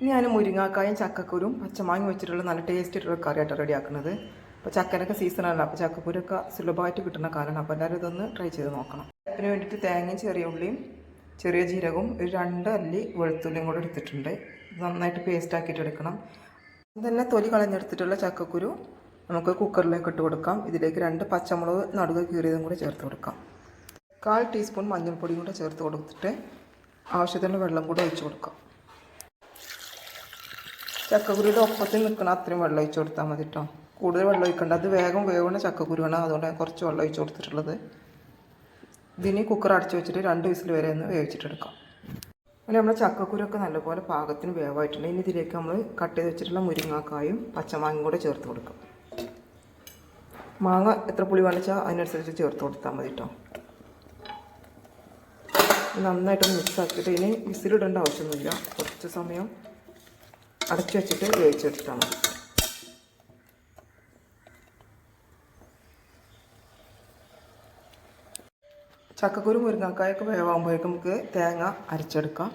ഇനി ഞാൻ മുരിങ്ങാക്കായും ചക്കക്കുരും പച്ചമാങ്ങ വെച്ചിട്ടുള്ള നല്ല ടേസ്റ്റ് ആയിട്ടുള്ള കറിയായിട്ട് റെഡിയാക്കുന്നത്. അപ്പോൾ ചക്കനൊക്കെ സീസണല്ല അപ്പോൾ ചക്കക്കുരൊക്കെ സുലഭമായിട്ട് കിട്ടുന്ന കാലമാണ് അപ്പോൾ എല്ലാവരും ഇതൊന്ന് ട്രൈ ചെയ്ത് നോക്കണം. അതിന് വേണ്ടിയിട്ട് തേങ്ങയും ചെറിയ ഉള്ളിയും ചെറിയ ജീരകവും ഒരു രണ്ട് അല്ലി വെളുത്തുള്ളിയും കൂടെ എടുത്തിട്ടുണ്ട്. നന്നായിട്ട് പേസ്റ്റ് ആക്കിയിട്ട് എടുക്കണം. തന്നെ തൊലി കളഞ്ഞെടുത്തിട്ടുള്ള ചക്കക്കുരു നമുക്ക് കുക്കറിലേക്ക് ഇട്ട് കൊടുക്കാം. ഇതിലേക്ക് രണ്ട് പച്ചമുളക് നടുക കീറിയതും കൂടെ ചേർത്ത് കൊടുക്കാം. കാൽ ടീസ്പൂൺ മഞ്ഞൾപ്പൊടിയും കൂടെ ചേർത്ത് കൊടുത്തിട്ട് ആവശ്യത്തിനുള്ള വെള്ളം കൂടെ ഒഴിച്ച് കൊടുക്കാം. ചക്കക്കുരുയുടെ ഒപ്പത്തിൽ നിൽക്കണം അത്രയും വെള്ളം ഒഴിച്ച് കൊടുത്താൽ മതി കേട്ടോ കൂടുതൽ വെള്ളം ഒഴിക്കണ്ട. അത് വേഗം വേവണ ചക്കക്കുരുവാണ്. അതുകൊണ്ട് കുറച്ച് വെള്ളം ഒഴിച്ച് കൊടുത്തിട്ടുള്ളത്. ഇതിന് കുക്കർ അടച്ചു വെച്ചിട്ട് രണ്ട് വിസിൽ വരെ ഒന്ന് വേവിച്ചിട്ടെടുക്കാം അങ്ങനെ നമ്മുടെ ചക്കക്കുരൊക്കെ നല്ലപോലെ പാകത്തിന് വേവായിട്ടുണ്ട്. ഇനി ഇതിലേക്ക് നമ്മൾ കട്ട് ചെയ്ത് വെച്ചിട്ടുള്ള മുരിങ്ങാക്കായും പച്ചമാങ്ങയും കൂടെ ചേർത്ത് കൊടുക്കാം. മാങ്ങ എത്ര പുളി വേണിച്ചാൽ അതിനനുസരിച്ച് ചേർത്ത് കൊടുത്താൽ മതി കേട്ടോ നന്നായിട്ടൊന്ന് മിക്സ് ആക്കിയിട്ട് ഇനി വിസിലിടേണ്ട ആവശ്യമൊന്നുമില്ല. കുറച്ച് സമയം അടച്ചു വെച്ചിട്ട് വേവിച്ചെടുത്താൽ മതി ചക്കക്കുരു മുരിങ്ങാക്കായൊക്കെ വേവാകുമ്പോഴേക്കും നമുക്ക് തേങ്ങ അരച്ചെടുക്കാം.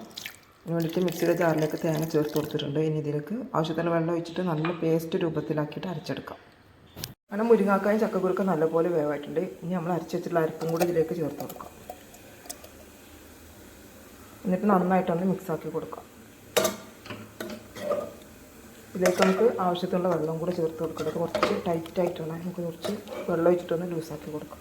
അതിന് മിക്സിയുടെ ജാറിലേക്ക് തേങ്ങ ചേർത്ത് കൊടുത്തിട്ടുണ്ട്. ഇനി ഇതിലേക്ക് ആവശ്യത്തിന് വെള്ളം ഒഴിച്ചിട്ട് നല്ല പേസ്റ്റ് രൂപത്തിലാക്കിയിട്ട് അരച്ചെടുക്കാം. അങ്ങനെ മുരിങ്ങാക്കായും ചക്കക്കുരുക്കും നല്ലപോലെ വേവായിട്ടുണ്ട്. ഇനി നമ്മൾ അരച്ച് വെച്ചിട്ടുള്ള അരപ്പും കൂടി ഇതിലേക്ക് ചേർത്ത് കൊടുക്കാം. എന്നിട്ട് നന്നായിട്ടൊന്ന് മിക്സാക്കി കൊടുക്കാം. ഇതിലേക്ക് നമുക്ക് ആവശ്യത്തിനുള്ള വെള്ളം കൂടെ ചേർത്ത് കൊടുക്കണം. കുറച്ച് ടൈറ്റായിട്ടുള്ള നമുക്ക് കുറച്ച് വെള്ളം ഒഴിച്ചിട്ടൊന്ന് ലൂസാക്കി കൊടുക്കാം.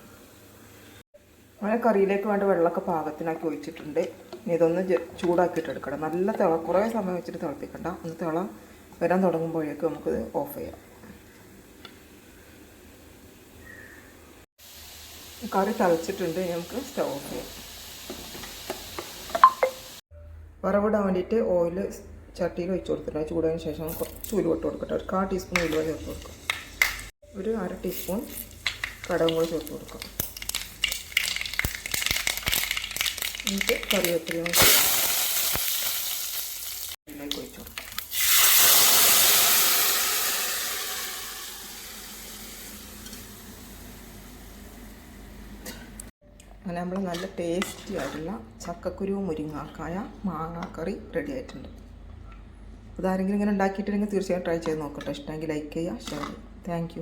അങ്ങനെ കറിയിലേക്ക് വേണ്ട വെള്ളമൊക്കെ പാകത്തിനാക്കി ഒഴിച്ചിട്ടുണ്ട്. ഇനി ഇതൊന്ന് ജ- ചൂടാക്കിയിട്ട് എടുക്കണം. നല്ല തിള കുറേ സമയം വെച്ചിട്ട് തിളപ്പിക്കണ്ട. ഒന്ന് തിള വരാൻ തുടങ്ങുമ്പോഴേക്കും നമുക്കിത് ഓഫ് ചെയ്യാം. കറി തിളച്ചിട്ടുണ്ട്. നമുക്ക് സ്റ്റൗ ഓഫ് ചെയ്യാം. വറവിടാൻ വേണ്ടിയിട്ട് ഓയിൽ ചട്ടിയിൽ ഒഴിച്ച് കൊടുത്തിട്ട് ചൂടായതിന് ശേഷം കുറച്ച് ഉലുവ കൊടുക്കട്ടെ. ഒരു കാ ടീസ്പൂൺ ഉലുവ ചേർത്ത് കൊടുക്കാം. ഒരു അര ടീസ്പൂൺ കടവും കൂടെ ചേർത്ത് കൊടുക്കാം. എന്നിട്ട് കറിവേപ്പിലയും ഇതിലേക്ക് ഒഴിച്ച് അങ്ങനെ നമ്മൾ നല്ല ടേസ്റ്റി ആയിട്ടുള്ള ചക്കക്കുരു മുരിങ്ങാക്കായ മാങ്ങാക്കറി റെഡി ആയിട്ടുണ്ട്. അതാരെങ്കിലും ഇങ്ങനെ ഉണ്ടാക്കിയിട്ടുണ്ടെങ്കിൽ തീർച്ചയായും ട്രൈ ചെയ്ത് നോക്കട്ടെ. ഇഷ്ടമെങ്കിൽ ലൈക്ക് ചെയ്യുക ഷെയർ ചെയ്യുക. താങ്ക്